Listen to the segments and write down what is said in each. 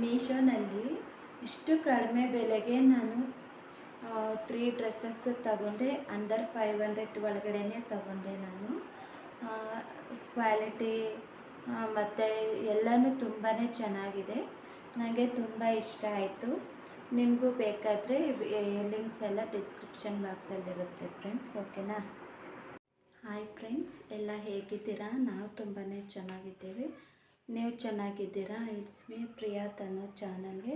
ಮೀಶೋನಲ್ಲಿ ಇಷ್ಟು ಕಡಿಮೆ ಬೆಲೆಗೆ ನಾನು ತ್ರೀ ಡ್ರೆಸ್ಸಸ್ ತಗೊಂಡೆ. ಅಂದರ್ ಫೈವ್ ಹಂಡ್ರೆಡ್ ಒಳಗಡೆನೇ ತಗೊಂಡೆ ನಾನು. ಕ್ವಾಲಿಟಿ ಮತ್ತು ಎಲ್ಲನೂ ತುಂಬಾ ಚೆನ್ನಾಗಿದೆ. ನನಗೆ ತುಂಬ ಇಷ್ಟ ಆಯಿತು. ನಿಮಗೂ ಬೇಕಾದರೆ ಲಿಂಕ್ಸ್ ಎಲ್ಲ ಡಿಸ್ಕ್ರಿಪ್ಷನ್ ಬಾಕ್ಸಲ್ಲಿರುತ್ತೆ ಫ್ರೆಂಡ್ಸ್ ಓಕೆನಾ ಹಾಯ್ ಫ್ರೆಂಡ್ಸ್ ಎಲ್ಲ ಹೇಗಿದ್ದೀರಾ? ನಾವು ತುಂಬಾ ಚೆನ್ನಾಗಿದ್ದೇವೆ. ನೀವು ಚೆನ್ನಾಗಿದ್ದೀರಾ? ಇಟ್ಸ್ ಮೀ ಪ್ರಿಯಾ ತನ್ನೋ ಚಾನಲ್ಗೆ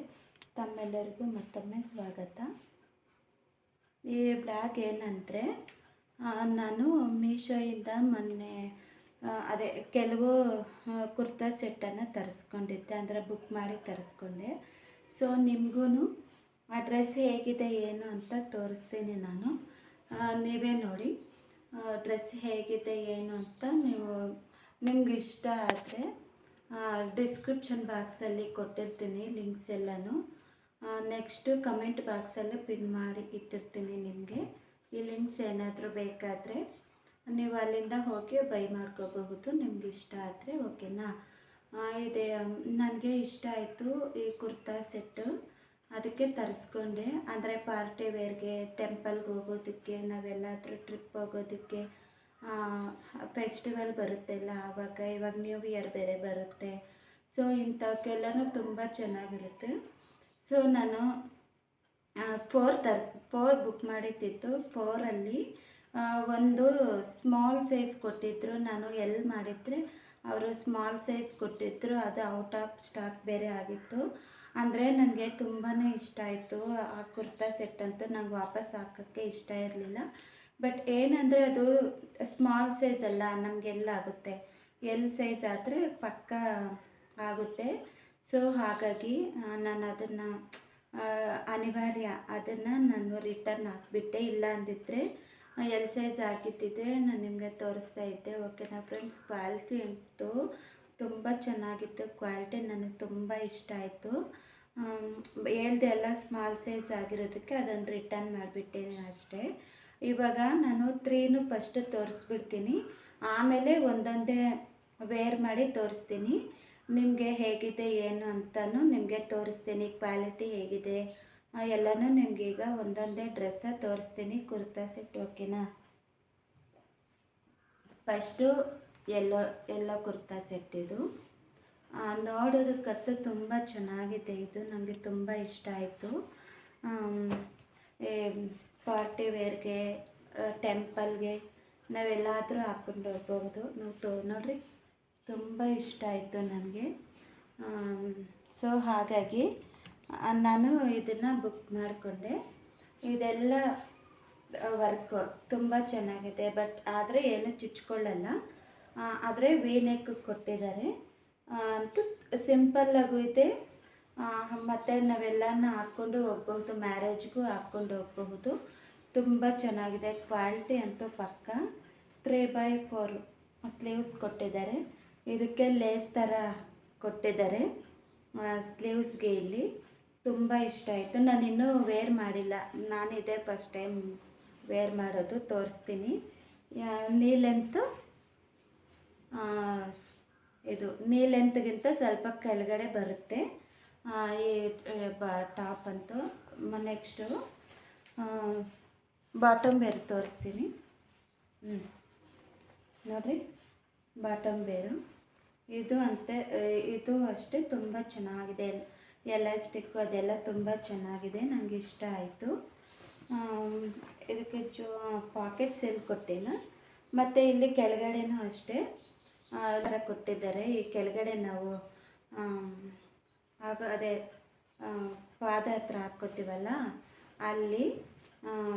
ತಮ್ಮೆಲ್ಲರಿಗೂ ಮತ್ತೊಮ್ಮೆ ಸ್ವಾಗತ. ಈ ಬ್ಲಾಗ್ ಏನಂದರೆ ನಾನು ಮೀಶೋಯಿಂದ ಮೊನ್ನೆ ಅದೇ ಕೆಲವು ಕುರ್ತಾ ಸೆಟ್ಟನ್ನು ತರಿಸ್ಕೊಂಡಿದ್ದೆ, ಅಂದರೆ ಬುಕ್ ಮಾಡಿ ತರಿಸ್ಕೊಂಡೆ. ಸೊ ನಿಮಗೂ ಆ ಡ್ರೆಸ್ ಹೇಗಿದೆ, ಏನು ಅಂತ ತೋರಿಸ್ತೀನಿ ನಾನು. ನೀವೇ ನೋಡಿ. ಡ್ರೆಸ್ ಹೇಗಿದೆ, ಏನು ಅಂತ ನೀವು ನಿಮ್ಗೆ ಇಷ್ಟ ಆದರೆ ಡಿಸ್ಕ್ರಿಪ್ಷನ್ ಬಾಕ್ಸಲ್ಲಿ ಕೊಟ್ಟಿರ್ತೀನಿ ಲಿಂಕ್ಸ್ ಎಲ್ಲನೂ. ನೆಕ್ಸ್ಟು ಕಮೆಂಟ್ ಬಾಕ್ಸಲ್ಲಿ ಪಿನ್ ಮಾಡಿ ಇಟ್ಟಿರ್ತೀನಿ ನಿಮಗೆ. ಈ ಲಿಂಕ್ಸ್ ಏನಾದರೂ ಬೇಕಾದರೆ ನೀವು ಅಲ್ಲಿಂದ ಹೋಗಿ ಬೈ ಮಾಡ್ಕೋಬಹುದು, ನಿಮ್ಗೆ ಇಷ್ಟ ಆದರೆ ಓಕೆನಾ ಇದೆ, ನನಗೆ ಇಷ್ಟ ಆಯಿತು ಈ ಕುರ್ತಾ ಸೆಟ್ಟು ಅದಕ್ಕೆ ತರಿಸ್ಕೊಂಡೆ. ಅಂದರೆ ಪಾರ್ಟಿ ವೇರ್ಗೆ ಟೆಂಪಲ್ಗೆ ಹೋಗೋದಕ್ಕೆ, ನಾವೆಲ್ಲಾದರೂ ಟ್ರಿಪ್ ಹೋಗೋದಕ್ಕೆ ಫೆಸ್ಟಿವಲ್ ಬರುತ್ತೆಲ್ಲ ಆವಾಗ, ಇವಾಗ ನ್ಯೂ ಇಯರ್ ಬೇರೆ ಬರುತ್ತೆ. ಸೊ ಇಂಥವಕ್ಕೆಲ್ಲನೂ ತುಂಬ ಚೆನ್ನಾಗಿರುತ್ತೆ. ಸೊ ನಾನು ಫೋರ್ ತರ್ ಫೋರ್ ಬುಕ್ ಮಾಡಿದ್ದಿತ್ತು. ಫೋರಲ್ಲಿ ಒಂದು ಸ್ಮಾಲ್ ಸೈಜ್ ಕೊಟ್ಟಿದ್ದರು ನಾನು ಎಲ್ ಮಾಡಿದರೆ ಅವರು ಸ್ಮಾಲ್ ಸೈಜ್ ಕೊಟ್ಟಿದ್ದರು ಅದು ಔಟ್ ಆಫ್ ಸ್ಟಾಕ್ ಬೇರೆ ಆಗಿತ್ತು. ಅಂದರೆ ನನಗೆ ತುಂಬಾ ಇಷ್ಟ ಆಯಿತು. ಆ ಕುರ್ತಾ ಸೆಟ್ ಅಂತೂ ನಂಗೆ ವಾಪಸ್ ಹಾಕೋಕ್ಕೆ ಇಷ್ಟ ಇರಲಿಲ್ಲ. ಬಟ್ ಏನಂದರೆ ಅದು ಸ್ಮಾಲ್ ಸೈಜ್ ಅಲ್ಲ, ನಮಗೆಲ್ಲ ಆಗುತ್ತೆ. ಎಲ್ ಸೈಜ್ ಆದರೆ ಪಕ್ಕ ಆಗುತ್ತೆ. ಸೊ ಹಾಗಾಗಿ ನಾನು ಅದನ್ನು ಅನಿವಾರ್ಯ ಅದನ್ನು ನಾನು ರಿಟರ್ನ್ ಹಾಕಿಬಿಟ್ಟೆ. ಇಲ್ಲ ಅಂದಿದ್ದರೆ ಎಲ್ ಸೈಜ್ ಹಾಕಿದ್ದಿದ್ರೆ ನಾನು ನಿಮಗೆ ತೋರಿಸ್ತಾ ಇದ್ದೆ. ಓಕೆನಾ ಫ್ರೆಂಡ್ಸ್ ಕ್ವಾಲಿಟಿ ಇತ್ತು ತುಂಬ ಚೆನ್ನಾಗಿತ್ತು. ಕ್ವಾಲಿಟಿ ನನಗೆ ತುಂಬ ಇಷ್ಟ ಆಯಿತು. ಹೇಳ್ದೆ ಎಲ್ಲ ಸ್ಮಾಲ್ ಸೈಜ್ ಆಗಿರೋದಕ್ಕೆ ಅದನ್ನು ರಿಟರ್ನ್ ಮಾಡಿಬಿಟ್ಟೇನೆ ಅಷ್ಟೇ. ಇವಾಗ ನಾನು ತ್ರೀನು ಫಸ್ಟ್ ತೋರಿಸ್ಬಿಡ್ತೀನಿ. ಆಮೇಲೆ ಒಂದೊಂದೇ ವೇರ್ ಮಾಡಿ ತೋರಿಸ್ತೀನಿ. ನಿಮಗೆ ಹೇಗಿದೆ, ಏನು ಅಂತಲೂ ನಿಮಗೆ ತೋರಿಸ್ತೀನಿ. ಕ್ವಾಲಿಟಿ ಹೇಗಿದೆ ಎಲ್ಲನೂ ನಿಮಗೀಗ ಒಂದೊಂದೇ ಡ್ರೆಸ್ಸ ತೋರಿಸ್ತೀನಿ. ಕುರ್ತಾ ಸೆಟ್ ಓಕೆನಾ first yellow yellow kurta set ಇದು. ನೋಡೋದಕ್ಕಂತೂ ತುಂಬ ಚೆನ್ನಾಗಿದೆ. ಇದು ನನಗೆ ತುಂಬ ಇಷ್ಟ ಆಯಿತು. ಪಾರ್ಟಿ ವೇರ್ಗೆ ಟೆಂಪಲ್ಗೆ ನಾವೆಲ್ಲಾದರೂ ಹಾಕ್ಕೊಂಡು ಹೋಗ್ಬೋದು ನಾವು ತೋ, ನೋಡ್ರಿ, ತುಂಬ ಇಷ್ಟ ಆಯಿತು ನನಗೆ. ಸೊ ಹಾಗಾಗಿ ನಾನು ಇದನ್ನು ಬುಕ್ ಮಾಡಿಕೊಂಡೆ. ಇದೆಲ್ಲ ವರ್ಕು ತುಂಬ ಚೆನ್ನಾಗಿದೆ ಬಟ್ ಆದರೆ ಏನು ಚುಚ್ಕೊಳ್ಳಲ್ಲ. ಆದರೆ ವೀನೆಕ್ ಕೊಟ್ಟಿದ್ದಾರೆ. ಅಂತೂ ಸಿಂಪಲ್ಲಾಗೂ ಇದೆ. ಮತ್ತು ನಾವೆಲ್ಲನೂ ಹಾಕ್ಕೊಂಡು ಹೋಗ್ಬಹುದು ಮ್ಯಾರೇಜ್ಗೂ ಹಾಕ್ಕೊಂಡು ಹೋಗಬಹುದು. ತುಂಬ ಚೆನ್ನಾಗಿದೆ. ಕ್ವಾಲಿಟಿ ಅಂತೂ ಪಕ್ಕ. ತ್ರೀ ಬೈ ಫೋರ್ ಸ್ಲೀವ್ಸ್ ಕೊಟ್ಟಿದ್ದಾರೆ. ಇದಕ್ಕೆ ಲೇಸ್ ಥರ ಕೊಟ್ಟಿದ್ದಾರೆ. ಸ್ಲೀವ್ಸ್ಗೆ ಇಲ್ಲಿ ತುಂಬ ಇಷ್ಟ ಆಯಿತು. ನಾನು ಇನ್ನೂ ವೇರ್ ಮಾಡಿಲ್ಲ. ನಾನಿದೆ ಫಸ್ಟ್ ಟೈಮ್ ವೇರ್ ಮಾಡೋದು. ತೋರಿಸ್ತೀನಿ. ನೀ ಲೆಂತು ಇದು ನೀ ಲೆಂತ್ಗಿಂತ ಸ್ವಲ್ಪ ಕೆಳಗಡೆ ಬರುತ್ತೆ. ಈ ಬ ಟಾಪ್ ಅಂತೂ. ನೆಕ್ಸ್ಟು ಬಾಟಮ್ ಬೇರು ತೋರಿಸ್ತೀನಿ. ಹ್ಞೂ ನೋಡಿರಿ, ಬಾಟಮ್ ಬೇರು. ಇದು ಅಂತೆ ಇದು ಅಷ್ಟೇ ತುಂಬ ಚೆನ್ನಾಗಿದೆ. ಎಲಾಸ್ಟಿಕ್ಕು ಅದೆಲ್ಲ ತುಂಬ ಚೆನ್ನಾಗಿದೆ ನನಗೆ ಇಷ್ಟ ಆಯಿತು. ಇದಕ್ಕೆ ಜೋ ಪಾಕೆಟ್ಸ್ ಏನು ಕೊಟ್ಟಿಲ್ಲ ಮತ್ತು ಇಲ್ಲಿ ಕೆಳಗಡೆನೂ ಅಷ್ಟೇ ಥರ ಕೊಟ್ಟಿದ್ದಾರೆ. ಈ ಕೆಳಗಡೆ ನಾವು ಹಾಗೂ ಆಗ, ಅದೇ ಫಾದರ್ ಹತ್ರ ಹಾಕ್ಕೋತೀವಲ್ಲ, ಅಲ್ಲಿ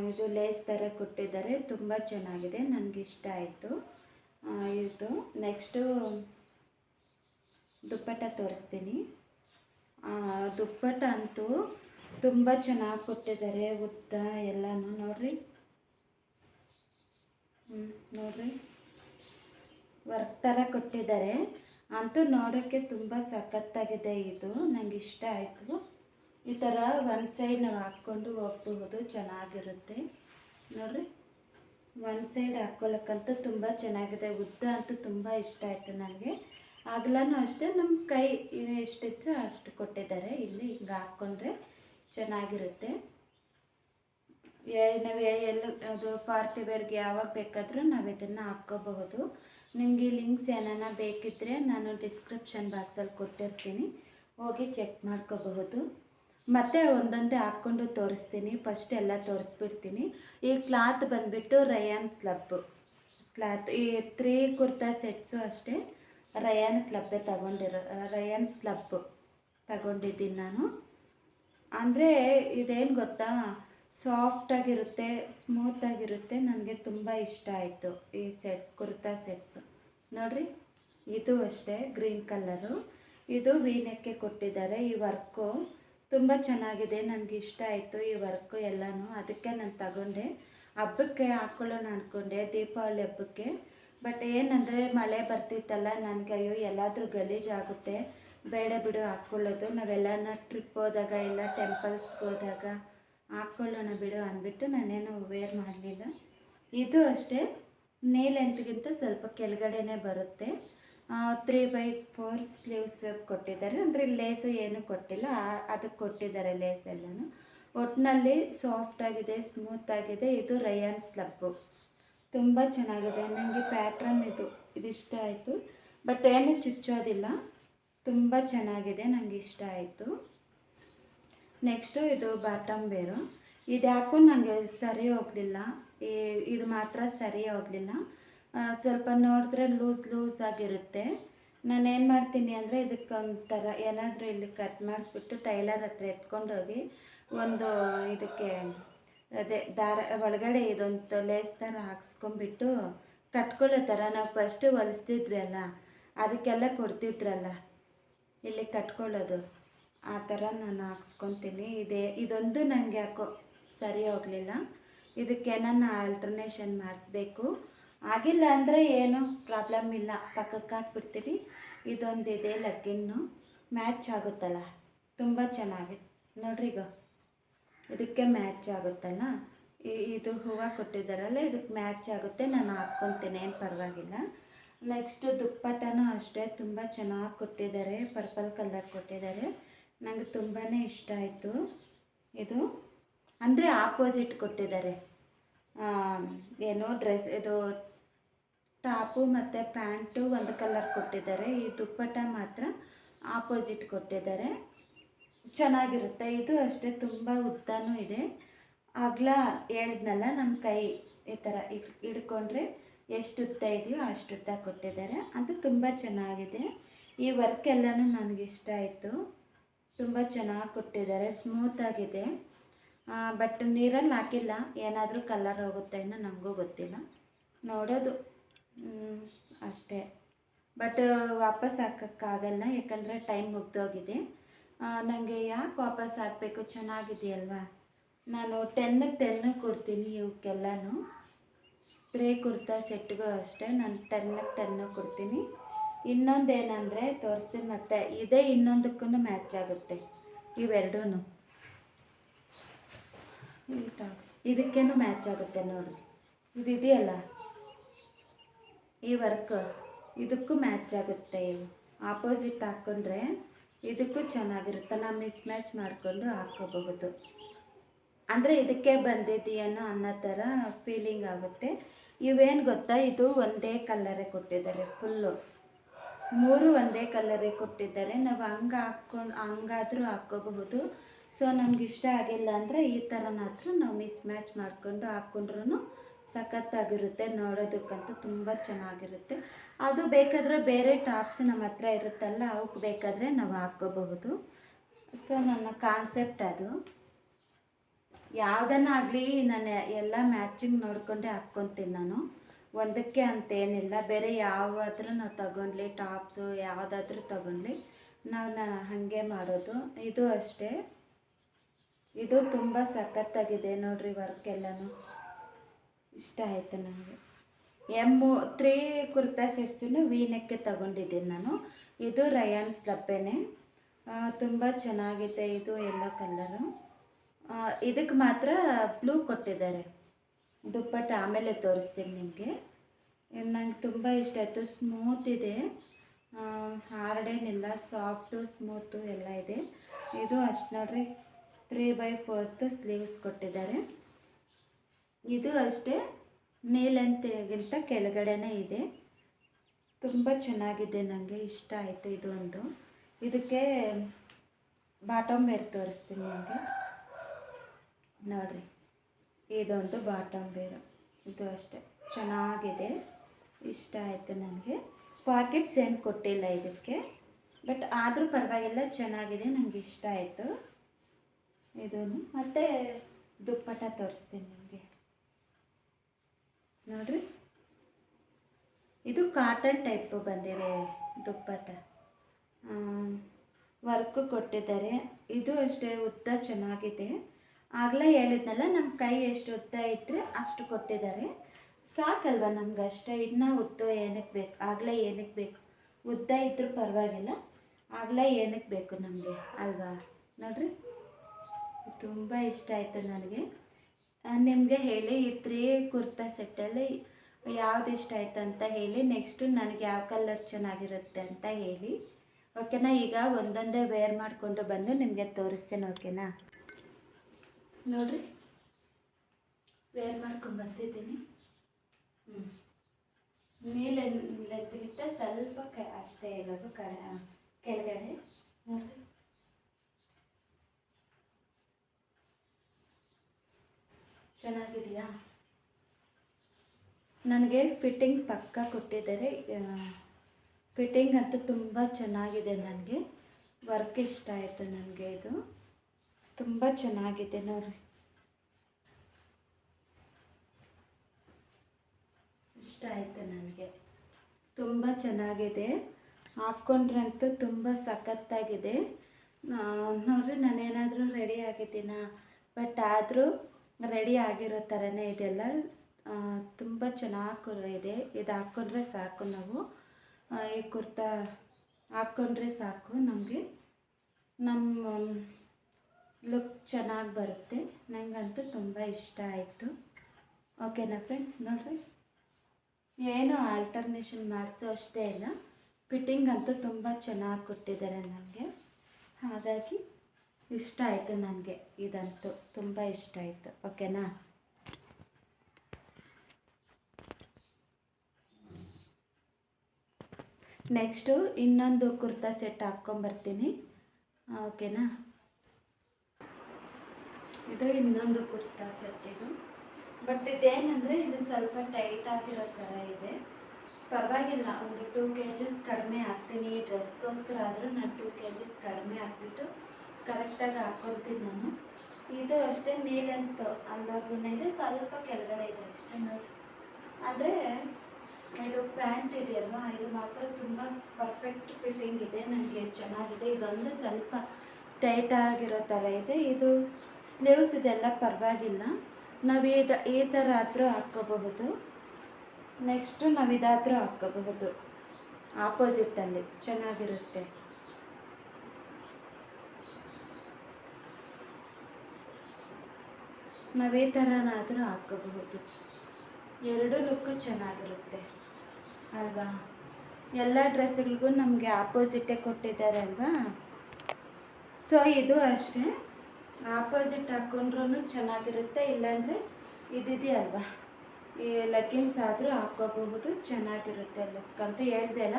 ಇದು ಲೇಸ್ ಥರ ಕೊಟ್ಟಿದ್ದಾರೆ. ತುಂಬ ಚೆನ್ನಾಗಿದೆ. ನನಗೆ ಇಷ್ಟ ಆಯಿತು. ಇದು ನೆಕ್ಸ್ಟು ದುಪ್ಪಟ್ಟ ತೋರಿಸ್ತೀನಿ. ದುಪ್ಪಟ್ಟ ಅಂತೂ ತುಂಬ ಚೆನ್ನಾಗಿ ಕೊಟ್ಟಿದ್ದಾರೆ. ಉದ್ದ ಎಲ್ಲನೂ ನೋಡ್ರಿ. ಹ್ಞೂ ನೋಡ್ರಿ. ವರ್ಕ್ ಥರ ಕೊಟ್ಟಿದ್ದಾರೆ. ಅಂತೂ ನೋಡೋಕ್ಕೆ ತುಂಬ ಸಖತ್ತಾಗಿದೆ ಇದು. ನನಗೆ ಇಷ್ಟ ಆಯಿತು. ಈ ಥರ ಒಂದು ಸೈಡ್ ನಾವು ಹಾಕ್ಕೊಂಡು ಹೋಗ್ಬಹುದು, ಚೆನ್ನಾಗಿರುತ್ತೆ. ನೋಡ್ರಿ? ಒಂದು ಸೈಡ್ ಹಾಕ್ಕೊಳ್ಳೋಕ್ಕಂತೂ ತುಂಬ ಚೆನ್ನಾಗಿದೆ. ಉದ್ದ ಅಂತೂ ತುಂಬ ಇಷ್ಟ ಆಯಿತು ನನಗೆ ಅಗಲನೂ ಅಷ್ಟೇ ನಮ್ಮ ಕೈ ಎಷ್ಟಿದ್ರೆ ಅಷ್ಟು ಕೊಟ್ಟಿದ್ದಾರೆ. ಇಲ್ಲಿ ಹಿಂಗೆ ಹಾಕ್ಕೊಂಡ್ರೆ ಚೆನ್ನಾಗಿರುತ್ತೆ. ನಾವು ಎಲ್ಲ, ಅದು ಪಾರ್ಟಿ ವೇರ್ಗೆ ಯಾವಾಗ ಬೇಕಾದರೂ ನಾವು ಇದನ್ನು ಹಾಕ್ಕೋಬಹುದು. ನಿಮಗೆ ಲಿಂಕ್ಸ್ ಏನಾನ ಬೇಕಿದ್ದರೆ ನಾನು ಡಿಸ್ಕ್ರಿಪ್ಷನ್ ಬಾಕ್ಸಲ್ಲಿ ಕೊಟ್ಟಿರ್ತೀನಿ. ಹೋಗಿ ಚೆಕ್ ಮಾಡ್ಕೋಬಹುದು. ಮತ್ತೆ ಒಂದೊಂದೇ ಹಾಕ್ಕೊಂಡು ತೋರಿಸ್ತೀನಿ. ಫಸ್ಟ್ ಎಲ್ಲ ತೋರಿಸ್ಬಿಡ್ತೀನಿ. ಈ ಕ್ಲಾತ್ ಬಂದುಬಿಟ್ಟು ರಯಾನ್ ಸ್ಲಬ್ ಕ್ಲಾತ್ ಈ ತ್ರೀ ಕುರ್ತಾ ಸೆಟ್ಸು ಅಷ್ಟೇ ರಯಾನ್ ಕ್ಲಬ್ಬೇ ತಗೊಂಡಿರೋ ರಯಾನ್ ಸ್ಲಬ್ ತಗೊಂಡಿದ್ದೀನಿ ನಾನು. ಅಂದರೆ ಇದೇನು ಗೊತ್ತಾ? ಸಾಫ್ಟಾಗಿರುತ್ತೆ ಸ್ಮೂತಾಗಿರುತ್ತೆ ನನಗೆ ತುಂಬ ಇಷ್ಟ ಆಯಿತು ಈ ಸೆಟ್ ಕುರ್ತಾ ಸೆಟ್ಸು ನೋಡಿರಿ, ಇದು ಅಷ್ಟೇ ಗ್ರೀನ್ ಕಲ್ಲರು ಇದು ವೀನಕ್ಕೆ ಕೊಟ್ಟಿದ್ದಾರೆ ಈ ವರ್ಕು ತುಂಬ ಚೆನ್ನಾಗಿದೆ, ನನಗೆ ಇಷ್ಟ ಆಯಿತು ಈ ವರ್ಕು ಎಲ್ಲನೂ. ಅದಕ್ಕೆ ನಾನು ತಗೊಂಡೆ. ಹಬ್ಬಕ್ಕೆ ಹಾಕ್ಕೊಳ್ಳೋಣ ಅಂದ್ಕೊಂಡೆ ದೀಪಾವಳಿ ಹಬ್ಬಕ್ಕೆ. ಬಟ್ ಏನಂದರೆ ಮಳೆ ಬರ್ತಿತ್ತಲ್ಲ, ನನಗೆ ಅಯ್ಯೋ ಎಲ್ಲಾದರೂ ಗಲೀಜಾಗುತ್ತೆ ಬೇಡ ಬಿಡು ಹಾಕ್ಕೊಳ್ಳೋದು ನಾವೆಲ್ಲನ ಟ್ರಿಪ್ ಹೋದಾಗ ಇಲ್ಲ ಟೆಂಪಲ್ಸ್ಗೆ ಹೋದಾಗ ಹಾಕ್ಕೊಳ್ಳೋಣ ಬಿಡು ಅಂದ್ಬಿಟ್ಟು ನಾನೇನು ವೇರ್ ಮಾಡಲಿಲ್ಲ. ಇದು ಅಷ್ಟೇ. ನೇ ಲೆಂತ್ಗಿಂತ ಸ್ವಲ್ಪ ಕೆಳಗಡೆನೇ ಬರುತ್ತೆ. ತ್ರೀ ಬೈ ಫೋರ್ ಸ್ಲೀವ್ಸ್ ಕೊಟ್ಟಿದ್ದಾರೆ. ಅಂದರೆ ಲೇಸು ಏನು ಕೊಟ್ಟಿಲ್ಲ. ಅದಕ್ಕೆ ಕೊಟ್ಟಿದ್ದಾರೆ ಲೇಸ್ ಎಲ್ಲನೂ. ಒಟ್ಟಿನಲ್ಲಿ ಸಾಫ್ಟ್ ಆಗಿದೆ ಸ್ಮೂತ್ ಆಗಿದೆ. ಇದು ರಯಾನ್ ಸ್ಲಬ್ಬು ತುಂಬ ಚೆನ್ನಾಗಿದೆ. ನನಗೆ ಪ್ಯಾಟ್ರನ್ ಇದು, ಇದಿಷ್ಟ ಆಯಿತು. ಬಟ್ ಏನು ಚುಚ್ಚೋದಿಲ್ಲ. ತುಂಬ ಚೆನ್ನಾಗಿದೆ. ನನಗೆ ಇಷ್ಟ ಆಯಿತು. ನೆಕ್ಸ್ಟು ಇದು ಬಾಟಮ್ ಬೇರು ಇದ್ಯಾಕೂ ಯಾಕೋ ನನಗೆ ಸರಿ ಹೋಗಲಿಲ್ಲ. ಇದು ಮಾತ್ರ ಸರಿ ಹೋಗಲಿಲ್ಲ. ಸ್ವಲ್ಪ ನೋಡಿದ್ರೆ ಲೂಸ್ ಲೂಸ್ ಆಗಿರುತ್ತೆ. ನಾನು ಏನು ಮಾಡ್ತೀನಿ ಅಂದರೆ ಇದಕ್ಕೊಂಥರ ಏನಾದರೂ ಇಲ್ಲಿ ಕಟ್ ಮಾಡಿಸ್ಬಿಟ್ಟು ಟೈಲರ್ ಹತ್ರ ಎತ್ಕೊಂಡೋಗಿ ಒಂದು ಇದಕ್ಕೆ ಅದೇ ದಾರ ಒಳಗಡೆ ಇದೊಂದು ಲೇಸ್ ಥರ ಹಾಕ್ಸ್ಕೊಂಡ್ಬಿಟ್ಟು ಕಟ್ಕೊಳ್ಳೋ ಥರ ನಾವು ಫಸ್ಟು ಹೊಲಿಸ್ತಿದ್ವಿ ಅಲ್ಲ, ಅದಕ್ಕೆಲ್ಲ ಕೊಡ್ತಿದ್ರಲ್ಲ, ಇಲ್ಲಿ ಕಟ್ಕೊಳ್ಳೋದು. ಆ ಥರ ನಾನು ಹಾಕ್ಸ್ಕೊತೀನಿ. ಇದೇ, ಇದೊಂದು ನನಗೆ ಯಾಕೋ ಸರಿ ಹೋಗಲಿಲ್ಲ. ಇದಕ್ಕೆ ನಾನು ಆಲ್ಟ್ರನೇಷನ್ ಮಾಡಿಸ್ಬೇಕು. ಆಗಿಲ್ಲ ಅಂದರೆ ಏನು ಪ್ರಾಬ್ಲಮ್ ಇಲ್ಲ. ಪಕ್ಕಕ್ಕೆ ಹಾಕ್ಬಿಡ್ತೀವಿ ಇದೊಂದು ಇದೆ ಲಗ್ಗಿನ್ನು. ಮ್ಯಾಚ್ ಆಗುತ್ತಲ್ಲ? ತುಂಬ ಚೆನ್ನಾಗಿದೆ ನೋಡ್ರಿ ಈಗ ಇದಕ್ಕೆ ಮ್ಯಾಚ್ ಆಗುತ್ತಲ್ಲ? ಇದು ಹೂವು ಕೊಟ್ಟಿದ್ದಾರಲ್ಲ, ಇದಕ್ಕೆ ಮ್ಯಾಚ್ ಆಗುತ್ತೆ. ನಾನು ಹಾಕ್ಕೊತೀನಿ, ಏನು ಪರವಾಗಿಲ್ಲ. ನೆಕ್ಸ್ಟ್ ದುಪ್ಪಟ್ಟನೂ ಅಷ್ಟೇ. ತುಂಬ ಚೆನ್ನಾಗಿ ಕೊಟ್ಟಿದ್ದಾರೆ. ಪರ್ಪಲ್ ಕಲರ್ ಕೊಟ್ಟಿದ್ದಾರೆ. ನನಗೆ ತುಂಬಾ ಇಷ್ಟ ಆಯಿತು. ಇದು ಅಂದರೆ ಆಪೋಸಿಟ್ ಕೊಟ್ಟಿದ್ದಾರೆ. ಏನು ಡ್ರೆಸ್ ಇದು ಟಾಪು ಮತ್ತು ಪ್ಯಾಂಟು ಒಂದು ಕಲರ್ ಕೊಟ್ಟಿದ್ದಾರೆ. ಈ ದುಪ್ಪಟ್ಟ ಮಾತ್ರ ಆಪೋಸಿಟ್ ಕೊಟ್ಟಿದ್ದಾರೆ. ಚೆನ್ನಾಗಿರುತ್ತೆ. ಇದು ಅಷ್ಟೇ ತುಂಬ ಉದ್ದನೂ ಇದೆ. ಅಗ್ಲ ಹೇಳಿದ್ನಲ್ಲ ನಮ್ಮ ಕೈ ಈ ಥರ ಹಿಡ್ ಹಿಡ್ಕೊಂಡ್ರೆ ಎಷ್ಟು ಉದ್ದ ಇದೆಯೋ ಅಷ್ಟು ಉದ್ದ ಕೊಟ್ಟಿದ್ದಾರೆ. ಅದು ತುಂಬ ಚೆನ್ನಾಗಿದೆ. ಈ ವರ್ಕ್ ಎಲ್ಲನೂ ನನಗಿಷ್ಟ ಆಯಿತು. ತುಂಬ ಚೆನ್ನಾಗಿ ಕೊಟ್ಟಿದ್ದಾರೆ. ಸ್ಮೂತಾಗಿದೆ ಬಟ್ ನೀರಲ್ಲಿ ಹಾಕಿಲ್ಲ. ಏನಾದರೂ ಕಲರ್ ಹೋಗುತ್ತೆ ಅನ್ನೋ ನನಗೂ ಗೊತ್ತಿಲ್ಲ. ನೋಡೋದು. ಅಷ್ಟೇ. ಬಟ್ ವಾಪಸ್ ಹಾಕೋಕ್ಕಾಗಲ್ಲ, ಯಾಕಂದರೆ ಟೈಮ್ ಮುಗ್ದೋಗಿದೆ. ನನಗೆ ಯಾಕೆ ವಾಪಸ್ ಹಾಕಬೇಕು? ಚೆನ್ನಾಗಿದೆಯಲ್ವಾ? ನಾನು ಟೆನ್ನಿಗೆ ಟೆನ್ನು ಕೊಡ್ತೀನಿ ಇವಕ್ಕೆಲ್ಲನೂ ಪ್ರೇ ಕುರ್ತಾ ಸೆಟ್ಗೂ ಅಷ್ಟೇ, ನಾನು ಟೆನ್ನಿಗೆ ಟೆನ್ನು ಕೊಡ್ತೀನಿ. ಇನ್ನೊಂದು ಏನಂದರೆ, ತೋರಿಸ್ತೀನಿ ಮತ್ತೆ, ಇದೇ ಇನ್ನೊಂದಕ್ಕೂ ಮ್ಯಾಚ್ ಆಗುತ್ತೆ ಇವೆರಡೂ ಇದಕ್ಕೇನು ಮ್ಯಾಚ್ ಆಗುತ್ತೆ ನೋಡಿ ಇದಿದೆಯಲ್ಲ? ಈ ವರ್ಕ್ ಇದಕ್ಕೂ ಮ್ಯಾಚ್ ಆಗುತ್ತೆ. ಆಪೋಸಿಟ್ ಹಾಕ್ಕೊಂಡ್ರೆ ಇದಕ್ಕೂ ಚೆನ್ನಾಗಿರುತ್ತೆ. ನಾವು ಮಿಸ್ ಮ್ಯಾಚ್ ಮಾಡಿಕೊಂಡು ಹಾಕ್ಕೋಬಹುದು ಅಂದರೆ ಇದಕ್ಕೆ ಬಂದಿದೆಯೇನೋ ಅನ್ನೋ ಥರ ಫೀಲಿಂಗ್ ಆಗುತ್ತೆ. ಇವೇನು ಗೊತ್ತಾ? ಇದು ಒಂದೇ ಕಲ್ಲರೇ ಕೊಟ್ಟಿದ್ದಾರೆ ಫುಲ್ಲು ಮೂರು ಒಂದೇ ಕಲ್ಲರೇ ಕೊಟ್ಟಿದ್ದಾರೆ. ನಾವು ಹಂಗೆ ಹಾಕ್ಕೊಂಡು, ಹಂಗಾದರೂ ಹಾಕ್ಕೋಬಹುದು ಸೊ ನಮ್ಗೆ ಇಷ್ಟ ಆಗಿಲ್ಲ ಅಂದರೆ ಈ ಥರನಾದರೂ ನಾವು ಮಿಸ್ ಮ್ಯಾಚ್ ಮಾಡಿಕೊಂಡು ಹಾಕ್ಕೊಂಡ್ರೂ ಸಖತ್ತಾಗಿರುತ್ತೆ, ನೋಡೋದಕ್ಕಂತೂ ತುಂಬ ಚೆನ್ನಾಗಿರುತ್ತೆ. ಅದು ಬೇಕಾದರೆ ಬೇರೆ ಟಾಪ್ಸ್ ನಮ್ಮ ಹತ್ರ ಇರುತ್ತಲ್ಲ ಅವಕ್ಕೆ ಬೇಕಾದರೆ ನಾವು ಹಾಕ್ಕೋಬಹುದು. ಸೊ ನನ್ನ ಕಾನ್ಸೆಪ್ಟ್ ಅದು. ಯಾವುದನ್ನಾಗಲಿ ನಾನು ಎಲ್ಲ ಮ್ಯಾಚಿಂಗ್ ನೋಡ್ಕೊಂಡೆ ಹಾಕ್ಕೊತೀನಿ ನಾನು. ಒಂದಕ್ಕೆ ಅಂತೇನಿಲ್ಲ, ಬೇರೆ ಯಾವಾದರೂ ನಾವು ತಗೊಂಡ್ಲಿ, ಟಾಪ್ಸು ಯಾವುದಾದ್ರೂ ತಗೊಂಡ್ಲಿ, ನಾವು ನಾನು ಹಾಗೆ ಮಾಡೋದು. ಇದು ಅಷ್ಟೇ. ಇದು ತುಂಬ ಸಖತ್ತಾಗಿದೆ ನೋಡ್ರಿ ವರ್ಕ್ ಎಲ್ಲನೂ. ಇಷ್ಟ ಆಯಿತು ನನಗೆ. ಎಮ್ಮು, ತ್ರೀ ಕುರ್ತಾ ಸೆಟ್ಸನ್ನು ವೀನಕ್ಕೆ ತಗೊಂಡಿದ್ದೀನಿ ನಾನು. ಇದು ರಯಾನ್ ಲಪ್ಪೆನೆ. ತುಂಬ ಚೆನ್ನಾಗಿದೆ ಇದು ಎಲ್ಲೋ ಕಲ್ಲರು ಇದಕ್ಕೆ ಮಾತ್ರ ಬ್ಲೂ ಕೊಟ್ಟಿದ್ದಾರೆ. ದುಪ್ಪಟ್ಟ ಆಮೇಲೆ ತೋರಿಸ್ತೀನಿ ನಿಮಗೆ. ನಂಗೆ ತುಂಬ ಇಷ್ಟ ಆಯಿತು. ಸ್ಮೂತ್ ಇದೆ. ಹಾರ್ಡೇನಿಲ್ಲ ಸಾಫ್ಟು, ಸ್ಮೂತು ಎಲ್ಲ ಇದೆ. ಇದು ಅಷ್ಟು ನೋಡ್ರಿ ತ್ರೀ ಬೈ ಫೋರ್ತು ಸ್ಲೀವ್ಸ್ ಕೊಟ್ಟಿದ್ದಾರೆ. ಇದು ಅಷ್ಟೇ, ಮೇಲಂತೆಗಿಂತ ಲೆಂತ್ಗಿಂತ ಕೆಳಗಡೆನೇ ಇದೆ. ತುಂಬ ಚೆನ್ನಾಗಿದೆ ನನಗೆ ಇಷ್ಟ ಆಯಿತು ಇದೊಂದು. ಇದಕ್ಕೆ ಬಾಟಮ್ ಬೇರ್ ತೋರಿಸ್ತೀನಿ ನಿಮಗೆ. ನೋಡಿರಿ, ಇದೊಂದು ಬಾಟಮ್ ಬೇರು ಇದು ಅಷ್ಟೇ, ಚೆನ್ನಾಗಿದೆ. ಇಷ್ಟ ಆಯಿತು ನನಗೆ ಪಾಕೆಟ್ಸ್ ಏನು ಕೊಟ್ಟಿಲ್ಲ ಇದಕ್ಕೆ, ಬಟ್ ಆದರೂ ಪರವಾಗಿಲ್ಲ, ಚೆನ್ನಾಗಿದೆ ನನಗೆ ಇಷ್ಟ ಆಯಿತು. ಇದನ್ನು ಮತ್ತು ದುಪ್ಪಟ್ಟ ತೋರಿಸ್ತೀನಿ. ನೋಡ್ರಿ. ಇದು ಕಾಟನ್ ಟೈಪ್ ಬಂದಿದೆ ದುಪ್ಪಟ್ಟ. ವರ್ಕು ಕೊಟ್ಟಿದ್ದಾರೆ. ಇದು ಅಷ್ಟೇ ಉದ್ದ ಚೆನ್ನಾಗಿದೆ. ಆಗಲೇ ಹೇಳಿದ್ನಲ್ಲ ನಮ್ಮ ಕೈ ಎಷ್ಟು ಉದ್ದ ಇದ್ದರೆ ಅಷ್ಟು ಕೊಟ್ಟಿದ್ದಾರೆ. ಸಾಕಲ್ವ ನಮ್ಗೆ ಅಷ್ಟೇ? ಇನ್ನೂ ಉದ್ದ ಏನಕ್ಕೆ ಬೇಕು? ಆಗಲೇ ಏನಕ್ಕೆ ಬೇಕು? ಉದ್ದ ಇದ್ದರೂ ಪರವಾಗಿಲ್ಲ. ಆಗಲೇ ಏನಕ್ಕೆ ಬೇಕು ನಮಗೆ? ಅಲ್ವಾ? ನೋಡ್ರಿ. ತುಂಬ ಇಷ್ಟ ಆಯಿತು ನನಗೆ. ನಿಮಗೆ ಹೇಳಿ, ಈ ತ್ರೀ ಕುರ್ತಾ ಸೆಟ್ಟಲ್ಲಿ ಯಾವ್ದು ಇಷ್ಟ ಆಯ್ತು ಅಂತ ಹೇಳಿ ನೆಕ್ಸ್ಟು ನನಗೆ ಯಾವ ಕಲರ್ ಚೆನ್ನಾಗಿರುತ್ತೆ ಅಂತ ಹೇಳಿ. ಓಕೆನಾ ಈಗ ಒಂದೊಂದೇ ವೇರ್ ಮಾಡಿಕೊಂಡು ಬಂದು ನಿಮಗೆ ತೋರಿಸ್ತೇನೆ ಓಕೆನಾ ನೋಡ್ರಿ. ವೇರ್ ಮಾಡ್ಕೊಂಡು ಬಂದಿದ್ದೀನಿ. ಹ್ಞೂ ಮೇಲೆ ಸ್ವಲ್ಪ ಕ ಅಷ್ಟೇ ಇರೋದು ಕ ಕೆಳಗಡೆ. ನೋಡ್ರಿ. ಚೆನ್ನಾಗಿದೆಯಾ? ನನಗೆ ಫಿಟ್ಟಿಂಗ್ ಪಕ್ಕ ಕೊಟ್ಟಿದ್ದಾರೆ. ಫಿಟ್ಟಿಂಗ್ ಅಂತೂ ತುಂಬ ಚೆನ್ನಾಗಿದೆ ನನಗೆ. ವರ್ಕ್ ಇಷ್ಟ ಆಯಿತು ನನಗೆ ಇದು. ತುಂಬ ಚೆನ್ನಾಗಿದೆ ನೋಡಿ. ಇಷ್ಟ ಆಯಿತು ನನಗೆ. ತುಂಬ ಚೆನ್ನಾಗಿದೆ. ಹಾಕ್ಕೊಂಡ್ರಂತೂ ತುಂಬ ಸಖತ್ತಾಗಿದೆ. ನೋಡ್ರಿ, ನಾನೇನಾದರೂ ರೆಡಿ ಆಗಿದ್ದೀನಾ? ಬಟ್ ಆದರೂ ರೆಡಿ ಆಗಿರೋ ಥರನೇ ಇದೆಲ್ಲ. ತುಂಬ ಚೆನ್ನಾಗಿ ಇದೆ. ಇದು ಹಾಕ್ಕೊಂಡ್ರೆ ಸಾಕು ನಾವು. ಈ ಕುರ್ತಾ ಹಾಕ್ಕೊಂಡ್ರೆ ಸಾಕು ನಮಗೆ. ನಮ್ಮ ಲುಕ್ ಚೆನ್ನಾಗಿ ಬರುತ್ತೆ. ನನಗಂತೂ ತುಂಬ ಇಷ್ಟ ಆಯಿತು. ಓಕೆನಾ ಫ್ರೆಂಡ್ಸ್? ನೋಡ್ರಿ. ಏನು ಆಲ್ಟರ್ನೇಷನ್ ಮಾಡಿಸೋ ಅಷ್ಟೇ ಇಲ್ಲ ಫಿಟ್ಟಿಂಗ್ ಅಂತೂ ತುಂಬ ಚೆನ್ನಾಗಿ ಕೊಟ್ಟಿದ್ದಾರೆ ನನಗೆ ಹಾಗಾಗಿ ಇಷ್ಟ ಆಯಿತು ನನಗೆ. ಇದಂತೂ ತುಂಬ ಇಷ್ಟ ಆಯಿತು. ಓಕೆನಾ? ನೆಕ್ಸ್ಟು ಇನ್ನೊಂದು ಕುರ್ತಾ ಸೆಟ್ ಹಾಕ್ಕೊಂಬರ್ತೀನಿ. ಓಕೆನಾ? ಇದು ಇನ್ನೊಂದು ಕುರ್ತಾ ಸೆಟ್ ಇದು. ಬಟ್ ಇದೇನಂದರೆ ಇದು ಸ್ವಲ್ಪ ಟೈಟ್ ಆಗಿರೋ ಥರ ಇದೆ. ಪರವಾಗಿಲ್ಲ, ಒಂದು ಟೂ ಕೆ ಜಿಸ್ ಕಡಿಮೆ ಹಾಕ್ತೀನಿ. ಈ ಡ್ರೆಸ್ಗೋಸ್ಕರ ಆದರೂ ನಾನು ಟೂ ಕೆ ಜಿಸ್ ಕಡಿಮೆ ಹಾಕ್ಬಿಟ್ಟು ಕರೆಕ್ಟಾಗಿ ಹಾಕೊತೀನಿ ನಾನು. ಇದು ಅಷ್ಟೇ ನೀಲಂತು ಅಲ್ಲವರೆಗೂ ಇದೆ ಸ್ವಲ್ಪ ಕೆಳಗಡೆ ಇದೆ ಅಷ್ಟೇ ನೋಡಿ. ಅಂದರೆ ಇದು ಪ್ಯಾಂಟ್ ಇದೆಯಲ್ವಾ, ಇದು ಮಾತ್ರ ತುಂಬ ಪರ್ಫೆಕ್ಟ್ ಫಿಟ್ಟಿಂಗ್ ಇದೆ ನನಗೆ ಚೆನ್ನಾಗಿದೆ. ಇದೊಂದು ಸ್ವಲ್ಪ ಟೈಟ್ ಆಗಿರೋ ಥರ ಇದೆ. ಇದು ಸ್ಲೀವ್ಸ್ ಇದೆಲ್ಲ ಪರವಾಗಿಲ್ಲ. ನಾವು ಇದು ಈ ಥರ ಆದರೂ ಹಾಕ್ಕೋಬಹುದು. ನೆಕ್ಸ್ಟು ನಾವು ಇದಾದರೂ ಹಾಕ್ಕೋಬಹುದು. ಆಪೋಸಿಟಲ್ಲಿ ಚೆನ್ನಾಗಿರುತ್ತೆ. ನಾವು ಥರನಾದರೂ ಹಾಕಬಹುದು. ಎರಡು ಲುಕ್ಕು ಚೆನ್ನಾಗಿರುತ್ತೆ. ಅಲ್ವಾ? ಎಲ್ಲ ಡ್ರೆಸ್ಗಳಿಗೂ ನಮಗೆ ಆಪೋಸಿಟೇ ಕೊಟ್ಟಿದ್ದಾರೆ ಅಲ್ವಾ? ಸೊ, ಇದು ಅಷ್ಟೇ. ಆಪೋಸಿಟ್ ಹಾಕ್ಕೊಂಡ್ರೂ ಚೆನ್ನಾಗಿರುತ್ತೆ, ಇಲ್ಲಾಂದರೆ ಇದಿದೆಯಲ್ವಾ? ಈ ಲೆಗಿನ್ಸ್ ಆದರೂ ಹಾಕ್ಕೋಬಹುದು ಚೆನ್ನಾಗಿರುತ್ತೆ ಲುಕ್ ಅಂತ ಹೇಳ್ದೆ ಅಲ್ಲ.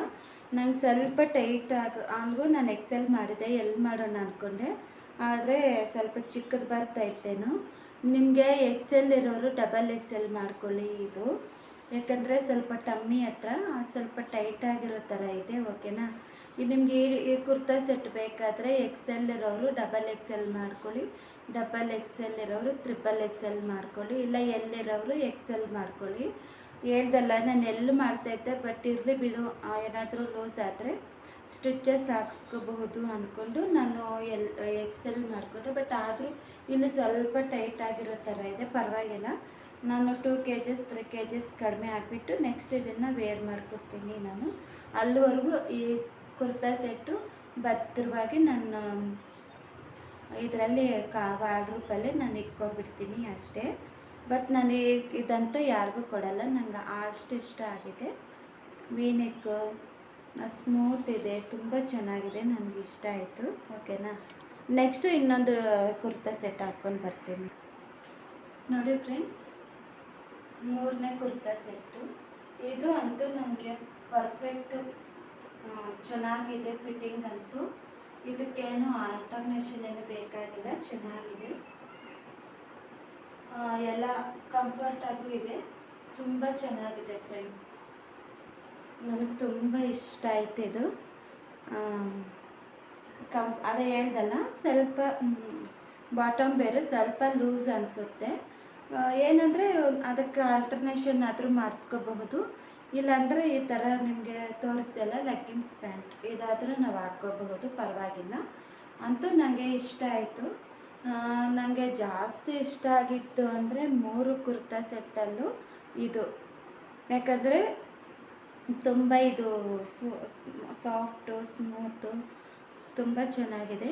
ನಂಗೆ ಸ್ವಲ್ಪ ಟೈಟ್ ಆಗ, ಹಂಗೂ ನಾನು ಎಕ್ಸೆಲ್ ಮಾಡಿದೆ ಎಲ್ಲಿ ಮಾಡೋಣ ಅಂದ್ಕೊಂಡೆ ಆದರೆ ಸ್ವಲ್ಪ ಚಿಕ್ಕದು ಬರ್ತಾ ಇತ್ತೇನೋ. ನಿಮಗೆ ಎಕ್ಸೆಲ್ ಇರೋರು ಡಬಲ್ ಎಕ್ಸೆಲ್ ಮಾಡ್ಕೊಳ್ಳಿ ಇದು. ಯಾಕಂದರೆ ಸ್ವಲ್ಪ ಟಮ್ಮಿ ಹತ್ರ ಸ್ವಲ್ಪ ಟೈಟಾಗಿರೋ ಥರ ಇದೆ ಓಕೆನಾ ಇದು ನಿಮಗೆ ಈ ಈ ಕುರ್ತಾ ಸೆಟ್ ಬೇಕಾದರೆ ಎಕ್ಸೆಲ್ ಇರೋರು ಡಬಲ್ ಎಕ್ಸೆಲ್ ಮಾಡ್ಕೊಳ್ಳಿ. ಡಬಲ್ ಎಕ್ಸೆಲ್ ಇರೋರು ತ್ರಿಬಲ್ ಎಕ್ಸೆಲ್ ಮಾಡ್ಕೊಳ್ಳಿ. ಇಲ್ಲ ಎಲ್ಲಿರೋರು ಎಕ್ಸೆಲ್ ಮಾಡ್ಕೊಳ್ಳಿ. ಹೇಳ್ದಲ್ಲ, ನಾನು ಎಲ್ಲಿ ಮಾಡ್ತಾಯಿದ್ದೆ ಬಟ್ ಇರಲಿ ಬಿಡು ಏನಾದರೂ ಲೂಸ್ ಆದರೆ ಸ್ಟಿಚಸ್ ಹಾಕ್ಸ್ಕೋಬಹುದು ಅಂದ್ಕೊಂಡು ನಾನು ಎಲ್ ಎಕ್ಸೆಲ್ ಮಾಡಿಕೊಂಡೆ ಬಟ್ ಆದರೂ ಇಲ್ಲಿ ಸ್ವಲ್ಪ ಟೈಟ್ ಆಗಿರೋ ಥರ ಇದೆ, ಪರವಾಗಿಲ್ಲ. ನಾನು two K Gs three K Gs ಕಡಿಮೆ ಹಾಕಿಬಿಟ್ಟು ನೆಕ್ಸ್ಟ್ ಇದನ್ನು ವೇರ್ ಮಾಡ್ಕೊತೀನಿ ನಾನು. ಅಲ್ಲಿವರೆಗೂ ಈ ಕುರ್ತಾ ಸೆಟ್ಟು ಭದ್ರವಾಗಿ ನನ್ನ, ಇದರಲ್ಲಿ ಕಾ ವಾರ್ಡ್ರೂಪಲ್ಲಿ ನಾನು ಇಟ್ಕೊಂಡ್ಬಿಡ್ತೀನಿ ಅಷ್ಟೇ. ಬಟ್ ನಾನು ಇದಂತೂ ಯಾರಿಗೂ ಕೊಡಲ್ಲ, ನಂಗೆ ಅಷ್ಟು ಇಷ್ಟ ಆಗಿದೆ. ವೀನೆಕ್ಕು ಸ್ಮೂತ್ ಇದೆ, ತುಂಬ ಚೆನ್ನಾಗಿದೆ, ನನಗೆ ಇಷ್ಟ ಆಯಿತು ಓಕೆನಾ ನೆಕ್ಸ್ಟು ಇನ್ನೊಂದು ಕುರ್ತಾ ಸೆಟ್ ಹಾಕ್ಕೊಂಡು ಬರ್ತೀನಿ. ನೋಡಿ ಫ್ರೆಂಡ್ಸ್ ಮೂರನೇ ಕುರ್ತಾ ಸೆಟ್ಟು ಇದು ಅಂತೂ ನಮಗೆ ಪರ್ಫೆಕ್ಟು ಚೆನ್ನಾಗಿದೆ ಫಿಟ್ಟಿಂಗ್ ಅಂತೂ. ಇದಕ್ಕೇನು ಆಲ್ಟರ್ನೇಷನ್ ಏನು ಬೇಕಾಗಿಲ್ಲ, ಚೆನ್ನಾಗಿದೆ. ಎಲ್ಲ ಕಂಫರ್ಟಾಗೂ ಇದೆ, ತುಂಬ ಚೆನ್ನಾಗಿದೆ ಫ್ರೆಂಡ್ಸ್ ನನಗೆ ತುಂಬ ಇಷ್ಟ ಆಯ್ತು ಇದು. ಕಂ, ಅದೇ ಹೇಳ್ದಲ್ಲ, ಸ್ವಲ್ಪ ಬಾಟಮ್ ಬೇರೆ ಸ್ವಲ್ಪ ಲೂಸ್ ಅನಿಸುತ್ತೆ. ಏನಂದರೆ ಅದಕ್ಕೆ ಆಲ್ಟರ್ನೇಷನ್ ಆದರೂ ಮಾಡಿಸ್ಕೋಬಹುದು. ಇಲ್ಲಾಂದರೆ ಈ ಥರ ನಿಮಗೆ ತೋರಿಸ್ದೆಲ್ಲ ಲೆಗ್ಗಿನ್ಸ್ ಪ್ಯಾಂಟ್ ಇದಾದರೂ ನಾವು ಹಾಕ್ಕೋಬಹುದು, ಪರವಾಗಿಲ್ಲ. ಅಂತೂ ನನಗೆ ಇಷ್ಟ ಆಯಿತು. ನನಗೆ ಜಾಸ್ತಿ ಇಷ್ಟ ಆಗಿತ್ತು ಅಂದರೆ ಮೂರು ಕುರ್ತಾ ಸೆಟ್ಟಲ್ಲೂ ಇದು. ಯಾಕಂದರೆ ತುಂಬ ಇದು ಸಾಫ್ಟು, ಸ್ಮೂತು, ತುಂಬ ಚೆನ್ನಾಗಿದೆ.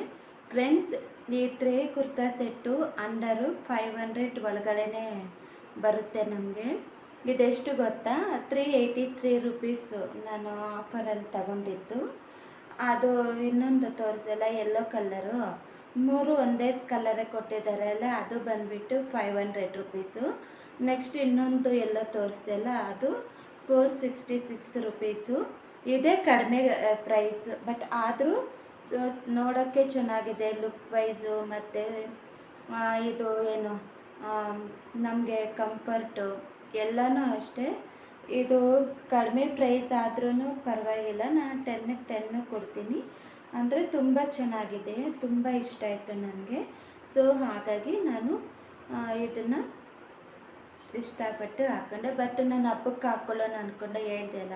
ಫ್ರೆಂಡ್ಸ್, ಈ three kurta set under five hundred ಒಳಗಡೆ ಬರುತ್ತೆ ನಮಗೆ. ಇದೆಷ್ಟು ಗೊತ್ತಾ? ತ್ರೀ ಏಯ್ಟಿ ತ್ರೀ ರುಪೀಸು ನಾನು ಆಫರಲ್ಲಿ ತಗೊಂಡಿದ್ದು. ಅದು ಇನ್ನೊಂದು ತೋರಿಸಲ್ಲ ಯೆಲ್ಲೋ ಕಲ್ಲರು ಮೂರು ಒಂದೇ ಕಲ್ಲರೇ ಕೊಟ್ಟಿದ್ದಾರೆ ಅಲ್ಲ, ಅದು ಬಂದುಬಿಟ್ಟು ಫೈವ್ ಹಂಡ್ರೆಡ್ ರುಪೀಸು. ನೆಕ್ಸ್ಟ್ ಇನ್ನೊಂದು ಎಲ್ಲೋ ತೋರಿಸಲ್ಲ, ಅದು ಫೋರ್ ಸಿಕ್ಸ್ಟಿ ಸಿಕ್ಸ್ ರುಪೀಸು ಇದೇ ಕಡಿಮೆ ಪ್ರೈಸ್ ಬಟ್ ಆದರೂ ನೋಡೋಕ್ಕೆ ಚೆನ್ನಾಗಿದೆ ಲುಕ್ ವೈಸು ಮತ್ತು ಇದು ಏನು ನಮಗೆ ಕಂಫರ್ಟು ಎಲ್ಲನೂ ಅಷ್ಟೇ. ಇದು ಕಡಿಮೆ ಪ್ರೈಸ್ ಆದ್ರೂ ಪರವಾಗಿಲ್ಲ, ನಾನು ಟೆನ್ನಿಗೆ ಟೆನ್ನು ಕೊಡ್ತೀನಿ. ಅಂದರೆ ತುಂಬ ಚೆನ್ನಾಗಿದೆ, ತುಂಬ ಇಷ್ಟ ಆಯಿತು ನನಗೆ. ಸೊ ಹಾಗಾಗಿ ನಾನು ಇದನ್ನು ಇಷ್ಟಪಟ್ಟು ಹಾಕ್ಕೊಂಡೆ ಬಟ್ ನಾನು ಹಬ್ಬಕ್ಕೆ ಹಾಕ್ಕೊಳ್ಳೋಣ ಅಂದ್ಕೊಂಡೆ ಹೇಳ್ದೆ ಅಲ್ಲ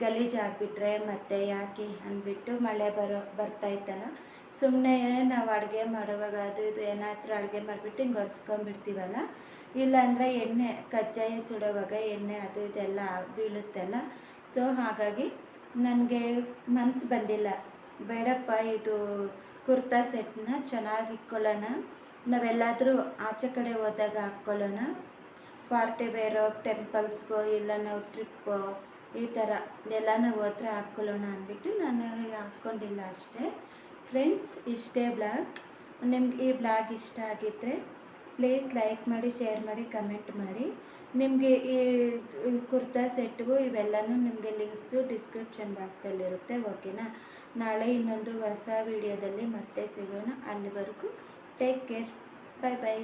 ಗಲೀಜು ಆಗಿಬಿಟ್ರೆ ಮತ್ತೆ ಯಾಕೆ ಅಂದ್ಬಿಟ್ಟು ಮಳೆ ಬರೋ ಬರ್ತಾಯಿತ್ತಲ್ಲ ಸುಮ್ಮನೆ ನಾವು ಅಡುಗೆ ಮಾಡುವಾಗ ಅದು ಇದು ಏನಾದರೂ ಅಡುಗೆ ಮಾಡಿಬಿಟ್ಟು ಹಿಂಗೆ ಒರೆಸ್ಕೊಂಡ್ಬಿಡ್ತೀವಲ್ಲ. ಇಲ್ಲಾಂದರೆ ಎಣ್ಣೆ, ಕಜ್ಜಾಯ ಸುಡೋವಾಗ ಎಣ್ಣೆ ಅದು ಇದೆಲ್ಲ ಬೀಳುತ್ತಲ್ಲ. ಸೊ ಹಾಗಾಗಿ ನನಗೆ ಮನಸ್ಸು ಬಂದಿಲ್ಲ. ಬೇಡಪ್ಪ, ಇದು ಕುರ್ತಾ ಸೆಟ್ನ ಚೆನ್ನಾಗಿ ಇಟ್ಕೊಳ್ಳೋಣ. ನಾವೆಲ್ಲಾದರೂ ಆಚೆ ಕಡೆ ಹೋದಾಗ ಹಾಕ್ಕೊಳ್ಳೋಣ ಪಾರ್ಟಿ ವೇರ್ ಟೆಂಪಲ್ಸ್ಗೋ ಇಲ್ಲ ನಾವು ಟ್ರಿಪ್ಪು, ಈ ಥರ ಎಲ್ಲ ನಾವು ಹತ್ರ ಹಾಕ್ಕೊಳ್ಳೋಣ ಅಂದ್ಬಿಟ್ಟು ನಾನು ಹಾಕ್ಕೊಂಡಿಲ್ಲ ಅಷ್ಟೇ. ಫ್ರೆಂಡ್ಸ್ ಇಷ್ಟೇ ಬ್ಲಾಗ್ ನಿಮ್ಗೆ ಈ ಬ್ಲಾಗ್ ಇಷ್ಟ ಆಗಿದ್ದರೆ ಪ್ಲೀಸ್ ಲೈಕ್ ಮಾಡಿ ಶೇರ್ ಮಾಡಿ ಕಮೆಂಟ್ ಮಾಡಿ. ನಿಮಗೆ ಈ ಕುರ್ತಾ ಸೆಟ್ಗೂ ಇವೆಲ್ಲನೂ ನಿಮಗೆ ಲಿಂಕ್ಸು ಡಿಸ್ಕ್ರಿಪ್ಷನ್ ಬಾಕ್ಸಲ್ಲಿರುತ್ತೆ ಓಕೆನಾ ನಾಳೆ ಇನ್ನೊಂದು ಹೊಸ ವಿಡಿಯೋದಲ್ಲಿ ಮತ್ತೆ ಸಿಗೋಣ. ಅಲ್ಲಿವರೆಗೂ ಟೇಕ್ ಕೇರ್ ಬಾಯ್ ಬಾಯ್